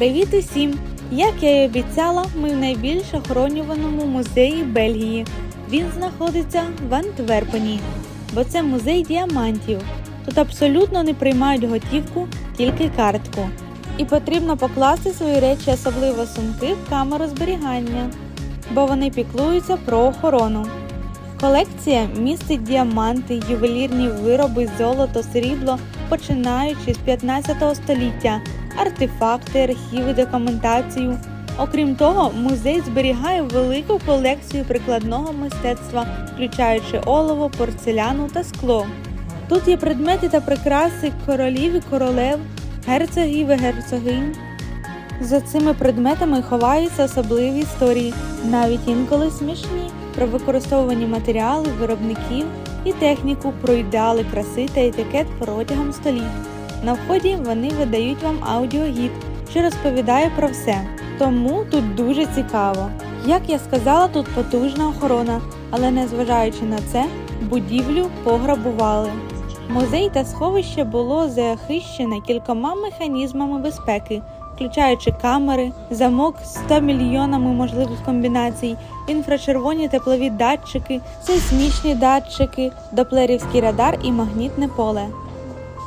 Привіт усім! Як я і обіцяла, ми в найбільш охоронюваному музеї Бельгії. Він знаходиться в Антверпені, бо це музей діамантів. Тут абсолютно не приймають готівку, тільки картку. І потрібно покласти свої речі, особливо сумки, в камеру зберігання, бо вони піклуються про охорону. Колекція містить діаманти, ювелірні вироби, золото, срібло, починаючи з 15 століття, артефакти, архіви, документацію. Окрім того, музей зберігає велику колекцію прикладного мистецтва, включаючи олово, порцеляну та скло. Тут є предмети та прикраси королів і королев, герцогів і герцогинь. За цими предметами ховаються особливі історії, навіть інколи смішні, про використовувані матеріали, виробників і техніку, про ідеали краси та етикет протягом століть. На вході вони видають вам аудіогід, що розповідає про все. Тому тут дуже цікаво. Як я сказала, тут потужна охорона, але незважаючи на це, будівлю пограбували. Музей та сховище було захищене кількома механізмами безпеки, включаючи камери, замок з 100 мільйонами можливих комбінацій, інфрачервоні теплові датчики, сейсмічні датчики, доплерівський радар і магнітне поле.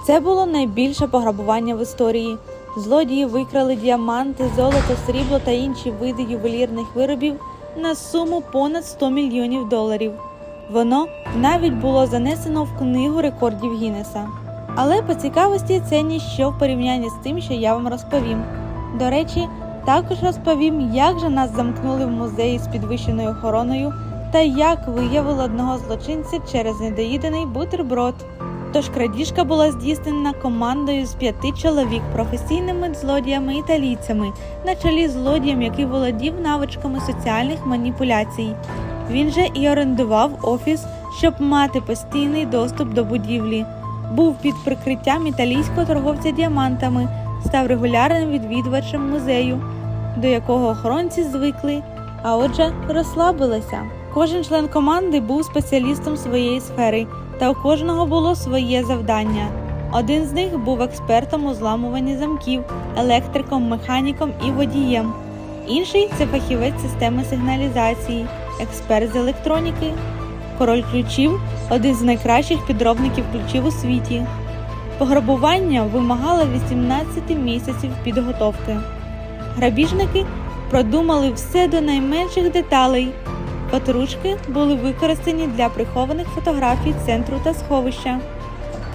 Це було найбільше пограбування в історії. Злодії викрали діаманти, золото, срібло та інші види ювелірних виробів на суму понад 100 мільйонів доларів. Воно навіть було занесено в книгу рекордів Гіннеса. Але по цікавості це ніщо в порівнянні з тим, що я вам розповім. До речі, також розповім, як же нас замкнули в музеї з підвищеною охороною та як виявили одного злочинця через недоїдений бутерброд. Тож крадіжка була здійснена командою з п'яти чоловік, професійними злодіями італійцями, на чолі злодієм, який володів навичками соціальних маніпуляцій. Він же і орендував офіс, щоб мати постійний доступ до будівлі. Був під прикриттям італійського торговця діамантами, став регулярним відвідувачем музею, до якого охоронці звикли, а отже, розслабилися. Кожен член команди був спеціалістом своєї сфери, та у кожного було своє завдання. Один з них був експертом у зламуванні замків, електриком, механіком і водієм. Інший це фахівець системи сигналізації, експерт з електроніки. Король ключів один з найкращих підробників ключів у світі. Пограбування вимагало 18 місяців підготовки. Грабіжники продумали все до найменших деталей. Патрушки були використані для прихованих фотографій центру та сховища.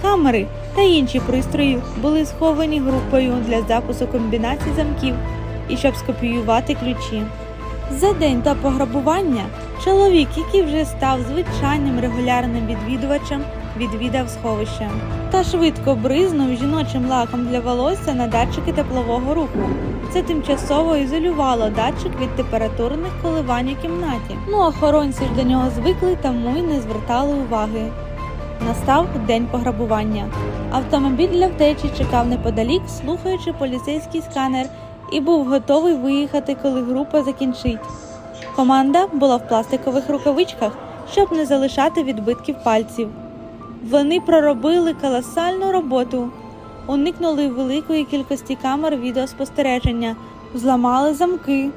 Камери та інші пристрої були сховані групою для запису комбінацій замків і щоб скопіювати ключі. За день до пограбування чоловік, який вже став звичайним регулярним відвідувачем, відвідав сховище та швидко бризнув жіночим лаком для волосся на датчики теплового руху. Це тимчасово ізолювало датчик від температурних коливань у кімнаті. Ну, охоронці ж до нього звикли, тому й не звертали уваги. Настав день пограбування. Автомобіль для втечі чекав неподалік, слухаючи поліцейський сканер, і був готовий виїхати, коли група закінчить. Команда була в пластикових рукавичках, щоб не залишати відбитків пальців. Вони проробили колосальну роботу, уникнули великої кількості камер відеоспостереження, зламали замки,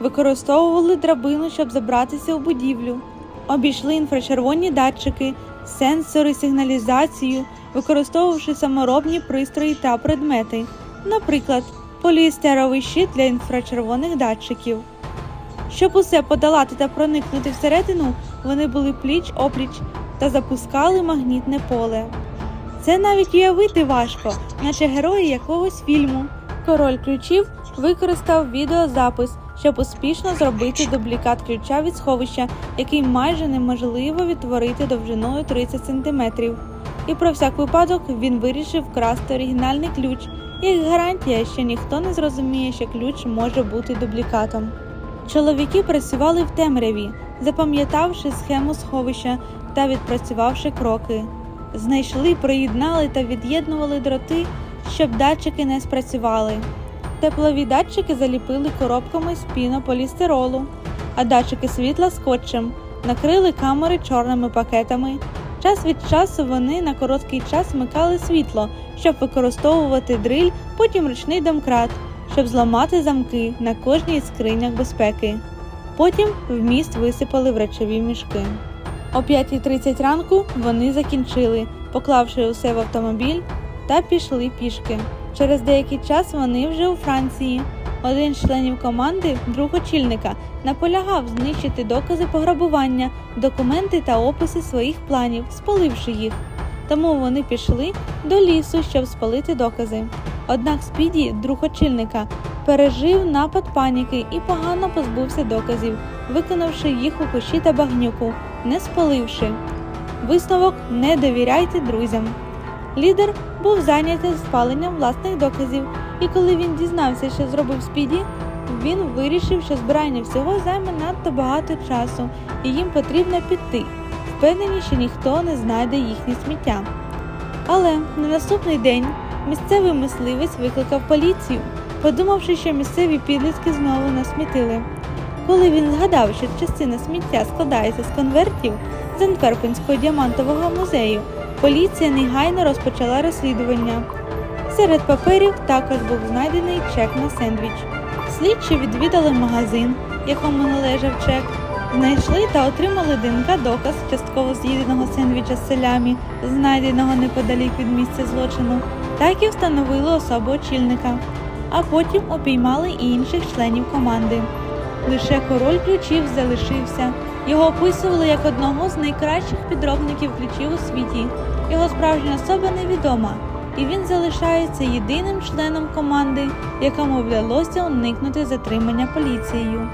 використовували драбину, щоб забратися у будівлю, обійшли інфрачервоні датчики, сенсори, сигналізацію, використовувавши саморобні пристрої та предмети, наприклад, поліестеровий щит для інфрачервоних датчиків. Щоб усе подолати та проникнути всередину, вони були пліч опліч та запускали магнітне поле. Це навіть уявити важко, наче герої якогось фільму. Король ключів використав відеозапис, щоб успішно зробити дублікат ключа від сховища, який майже неможливо відтворити довжиною 30 см. І про всяк випадок він вирішив вкрасти оригінальний ключ, як гарантія, що ніхто не зрозуміє, що ключ може бути дублікатом. Чоловіки працювали в темряві, запам'ятавши схему сховища та відпрацювавши кроки. Знайшли, приєднали та від'єднували дроти, щоб датчики не спрацювали. Теплові датчики заліпили коробками з пінополістиролу, а датчики світла скотчем, накрили камери чорними пакетами. Час від часу вони на короткий час вмикали світло, щоб використовувати дриль, потім ручний домкрат, щоб зламати замки на кожній з скринях безпеки. Потім в міст висипали в речові мішки. О 5.30 ранку вони закінчили, поклавши усе в автомобіль та пішли пішки. Через деякий час вони вже у Франції. Один з членів команди, друг очільника, наполягав знищити докази пограбування, документи та описи своїх планів, спаливши їх. Тому вони пішли до лісу, щоб спалити докази. Однак Спіді, друг очільника, пережив напад паніки і погано позбувся доказів, виконавши їх у кущі та багнюку, не спаливши. Висновок не довіряйте друзям. Лідер був зайнятий спаленням власних доказів, і коли він дізнався, що зробив Спіді, він вирішив, що збирання всього займе надто багато часу, і їм потрібно піти, впевнені, що ніхто не знайде їхнє сміття. Але на наступний день місцевий мисливець викликав поліцію, подумавши, що місцеві підлітки знову насмітили. Коли він згадав, що частина сміття складається з конвертів з Антверпенського діамантового музею, поліція негайно розпочала розслідування. Серед паперів також був знайдений чек на сендвіч. Слідчі відвідали магазин, якому належав чек, знайшли та отримали ДНК доказ частково з'їденого сендвіча з селямі, знайденого неподалік від місця злочину, так і встановили особу очільника, а потім упіймали і інших членів команди. Лише король ключів залишився. Його описували як одного з найкращих підробників ключів у світі. Його справжня особа невідома, і він залишається єдиним членом команди, якому вдалося уникнути затримання поліцією.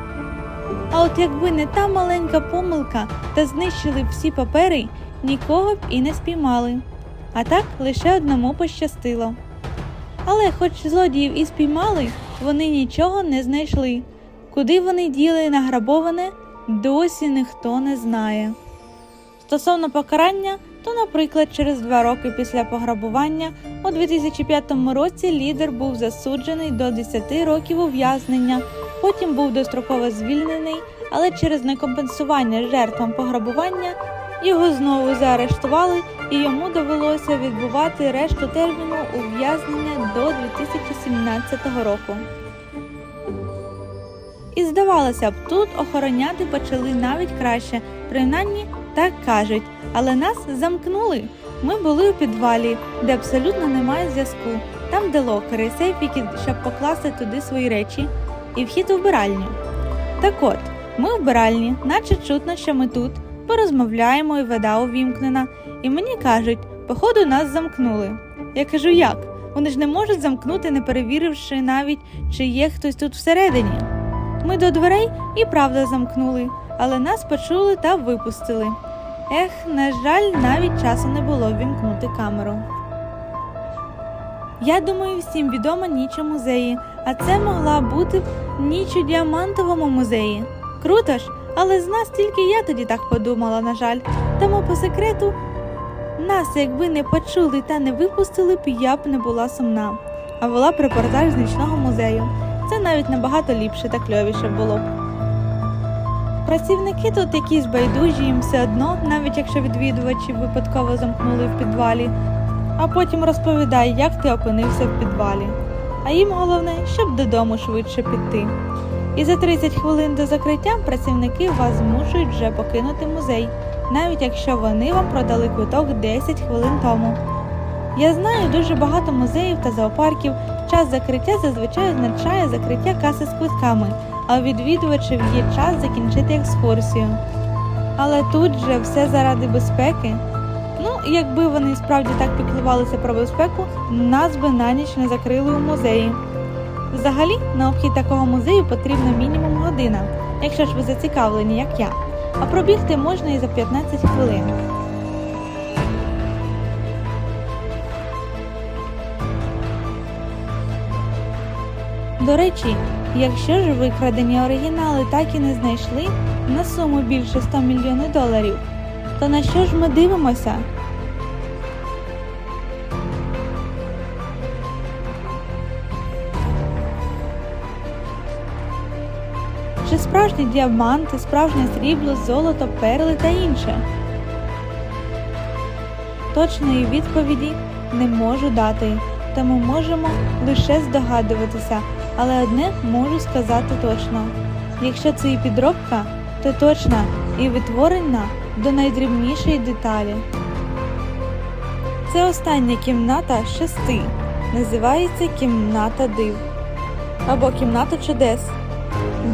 А от якби не та маленька помилка та знищили всі папери, нікого б і не спіймали. А так лише одному пощастило. Але, хоч злодіїв і спіймали, вони нічого не знайшли. Куди вони діли награбоване, досі ніхто не знає. Стосовно покарання, то, наприклад, через два роки після пограбування у 2005 році лідер був засуджений до 10 років ув'язнення, потім був достроково звільнений, але через некомпенсування жертвам пограбування його знову заарештували і йому довелося відбувати решту терміну ув'язнення до 2017 року. І здавалося б, тут охороняти почали навіть краще, принаймні так кажуть, але нас замкнули. Ми були у підвалі, де абсолютно немає зв'язку, там де локери, сейфіки, щоб покласти туди свої речі, і вхід у вбиральню. Так от, ми в вбиральні, наче чутно, що ми тут, порозмовляємо і вода увімкнена, і мені кажуть, походу нас замкнули. Я кажу, як? Вони ж не можуть замкнути, не перевіривши навіть, чи є хтось тут всередині. Ми до дверей і правда замкнули, але нас почули та випустили. Ех, на жаль, навіть часу не було ввімкнути камеру. Я думаю, всім відома ніч у музеї, а це могла бути ніч у діамантовому музеї. Круто ж, але з нас тільки я тоді так подумала, на жаль. Тому по секрету нас, якби не почули та не випустили б, я б не була сумна, а була б репортаж з нічного музею. Це навіть набагато ліпше та кльовіше було б. Працівники тут якісь байдужі їм все одно, навіть якщо відвідувачі випадково замкнули в підвалі, а потім розповідай, як ти опинився в підвалі. А їм головне, щоб додому швидше піти. І за 30 хвилин до закриття працівники вас змушують вже покинути музей, навіть якщо вони вам продали квиток 10 хвилин тому. Я знаю дуже багато музеїв та зоопарків. Час закриття зазвичай означає закриття каси з квитками, а у відвідувачів є час закінчити екскурсію. Але тут же все заради безпеки. Ну, якби вони справді так піклувалися про безпеку, нас би на ніч не закрили у музеї. Взагалі, на обхід такого музею потрібно мінімум година, якщо ж ви зацікавлені, як я. А пробігти можна і за 15 хвилин. До речі, якщо ж викрадені оригінали так і не знайшли на суму більше 100 мільйонів доларів, то на що ж ми дивимося? Чи справжні діаманти, справжнє срібло, золото, перли та інше? Точної відповіді не можу дати, тому можемо лише здогадуватися, Але одне можу сказати точно: якщо це і підробка, то точна і відтворена до найдрібнішої деталі. Це остання кімната шести. Називається Кімната див або Кімната чудес,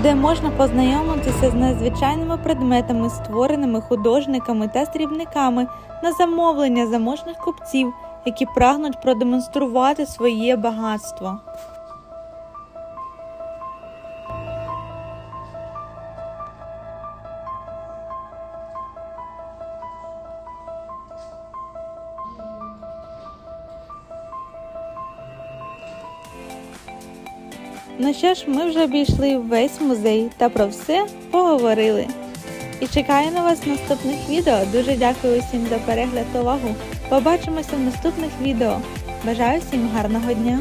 де можна познайомитися з надзвичайними предметами, створеними художниками та срібниками на замовлення заможних купців, які прагнуть продемонструвати своє багатство. Ну що ж, ми вже обійшли весь музей та про все поговорили. І чекаю на вас в наступних відео. Дуже дякую усім за перегляд та увагу. Побачимося в наступних відео. Бажаю всім гарного дня!